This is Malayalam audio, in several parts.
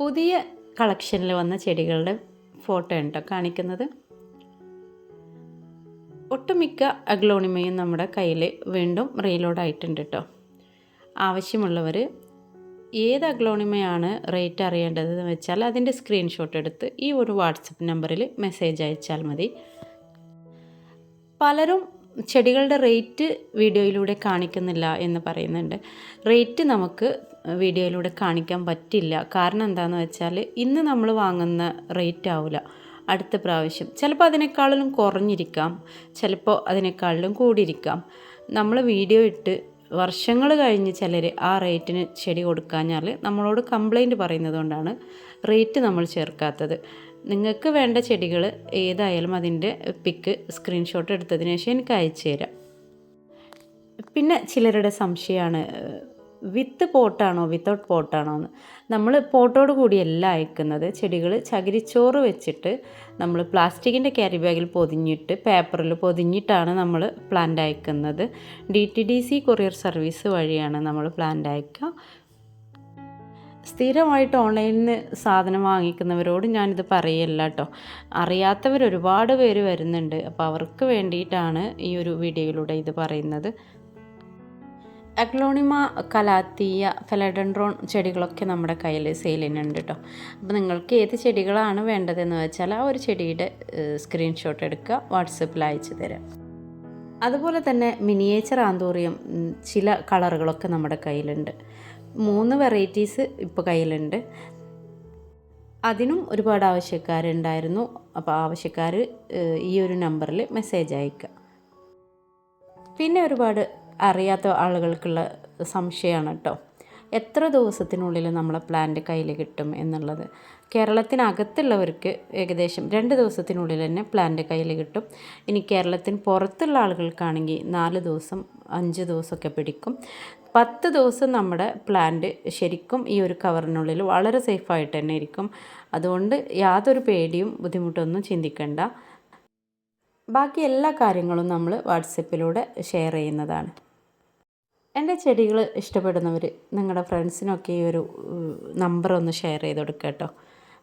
പുതിയ കളക്ഷനിൽ വന്ന ചെടികളുടെ ഫോട്ടോ കേട്ടോ കാണിക്കുന്നത്. ഒട്ടുമിക്ക അഗ്ലോണിമയും നമ്മുടെ കയ്യിൽ വീണ്ടും റീലോഡ് ആയിട്ടുണ്ട് കേട്ടോ ആവശ്യമുള്ളവർ ഏത് അഗ്ലോണിമയാണ് റേറ്റ് അറിയേണ്ടതെന്ന് വെച്ചാൽ അതിന്റെ സ്ക്രീൻഷോട്ട് എടുത്ത് ഈ ഒരു വാട്സപ്പ് നമ്പറിൽ മെസ്സേജ് അയച്ചാൽ മതി. പലരും ചെടികളുടെ റേറ്റ് വീഡിയോയിലൂടെ കാണിക്കുന്നില്ല എന്ന് പറയുന്നുണ്ട്. റേറ്റ് നമുക്ക് വീഡിയോയിലൂടെ കാണിക്കാൻ പറ്റില്ല. കാരണം എന്താണെന്ന് വെച്ചാൽ ഇന്ന് നമ്മൾ വാങ്ങുന്ന റേറ്റ് ആവില്ല അടുത്ത പ്രാവശ്യം. ചിലപ്പോൾ അതിനേക്കാളിലും കുറഞ്ഞിരിക്കാം. ചിലപ്പോൾ അതിനേക്കാളിലും കൂടിയിരിക്കാം. നമ്മൾ വീഡിയോ ഇട്ട് വർഷങ്ങൾ കഴിഞ്ഞ് ചിലർ ആ റേറ്റിന് ചെടി കൊടുക്കാഞ്ഞാൽ നമ്മളോട് കംപ്ലൈന്റ് പറയുന്നത് കൊണ്ടാണ് റേറ്റ് നമ്മൾ ചേർക്കാത്തത്. നിങ്ങൾക്ക് വേണ്ട ചെടികൾ ഏതായാലും അതിന്റെ പിക്ക് സ്ക്രീൻഷോട്ട് എടുത്തതിന് ശേഷം എനിക്ക് അയച്ചു തരാം. പിന്നെ ചിലരുടെ സംശയമാണ് വിത്ത് പോട്ടാണോ വിത്തൗട്ട് പോട്ടാണോ എന്ന്. നമ്മൾ പോട്ടോട് കൂടിയല്ല അയക്കുന്നത്. ചെടികൾ ചകിരിച്ചോറ് വെച്ചിട്ട് നമ്മൾ പ്ലാസ്റ്റിക്കിന്റെ ക്യാരി ബാഗിൽ പൊതിഞ്ഞിട്ട് പേപ്പറിൽ പൊതിഞ്ഞിട്ടാണ് നമ്മൾ പ്ലാന്റ് അയക്കുന്നത്. D T D C courier service വഴിയാണ് നമ്മൾ പ്ലാന്റ് അയക്കുക. സ്ഥിരമായിട്ട് ഓൺലൈനിൽ നിന്ന് സാധനം വാങ്ങിക്കുന്നവരോട് ഞാനിത് പറയല്ല കേട്ടോ അറിയാത്തവർ ഒരുപാട് പേര് വരുന്നുണ്ട്. അപ്പോൾ അവർക്ക് വേണ്ടിയിട്ടാണ് ഈ ഒരു വീഡിയോയിലൂടെ ഇത് പറയുന്നത്. അഗ്ലോണിമ കലാത്തീയ ഫെലഡൻഡ്രോൺ ചെടികളൊക്കെ നമ്മുടെ കയ്യിൽ സെയിലിനുണ്ട് കേട്ടോ അപ്പോൾ നിങ്ങൾക്ക് ഏത് ചെടികളാണ് വേണ്ടതെന്ന് വെച്ചാൽ ആ ഒരു ചെടിയുടെ സ്ക്രീൻഷോട്ട് എടുക്കുക വാട്സപ്പിൽ അയച്ചു തരാം. അതുപോലെ തന്നെ മിനിയേച്ചർ ആന്തോറിയം ചില കളറുകളൊക്കെ നമ്മുടെ കയ്യിലുണ്ട്. മൂന്ന് വെറൈറ്റീസ് ഇപ്പോൾ കയ്യിലുണ്ട്. അതിനും ഒരുപാട് ആവശ്യക്കാരുണ്ടായിരുന്നു. അപ്പോൾ ആവശ്യക്കാർ ഈ ഒരു നമ്പറിൽ മെസ്സേജ് അയക്കുക പിന്നെ ഒരുപാട് അറിയാത്ത ആളുകൾക്കുള്ള സംശയമാണ് കേട്ടോ എത്ര ദിവസത്തിനുള്ളിൽ നമ്മളെ പ്ലാന്റ് കയ്യിൽ കിട്ടും എന്നുള്ളത്. കേരളത്തിനകത്തുള്ളവർക്ക് ഏകദേശം രണ്ട് ദിവസത്തിനുള്ളിൽ തന്നെ പ്ലാന്റ് കയ്യിൽ കിട്ടും. ഇനി കേരളത്തിന് പുറത്തുള്ള ആളുകൾക്കാണെങ്കിൽ നാല് ദിവസം അഞ്ച് ദിവസമൊക്കെ പിടിക്കും. പത്ത് ദിവസം നമ്മുടെ പ്ലാന്റ് ശരിക്കും ഈ ഒരു കവറിനുള്ളിൽ വളരെ സേഫായിട്ട് തന്നെ ഇരിക്കും. അതുകൊണ്ട് യാതൊരു പേടിയും ബുദ്ധിമുട്ടൊന്നും ചിന്തിക്കേണ്ട. ബാക്കി എല്ലാ കാര്യങ്ങളും നമ്മൾ വാട്സപ്പിലൂടെ ഷെയർ ചെയ്യുന്നതാണ്. എന്റെ ചെടികൾ ഇഷ്ടപ്പെടുന്നവർ നിങ്ങളുടെ ഫ്രണ്ട്സിനൊക്കെ ഈ ഒരു നമ്പർ ഒന്ന് ഷെയർ ചെയ്ത് കൊടുക്കുക കേട്ടോ.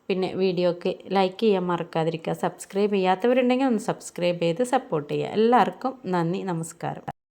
പിന്നെ വീഡിയോ ഒക്കെ ലൈക്ക് ചെയ്യാൻ മറക്കാതിരിക്കുക. സബ്സ്ക്രൈബ് ചെയ്യാത്തവരുണ്ടെങ്കിൽ ഒന്ന് സബ്സ്ക്രൈബ് ചെയ്ത് സപ്പോർട്ട് ചെയ്യുക. എല്ലാവർക്കും നന്ദി നമസ്കാരം.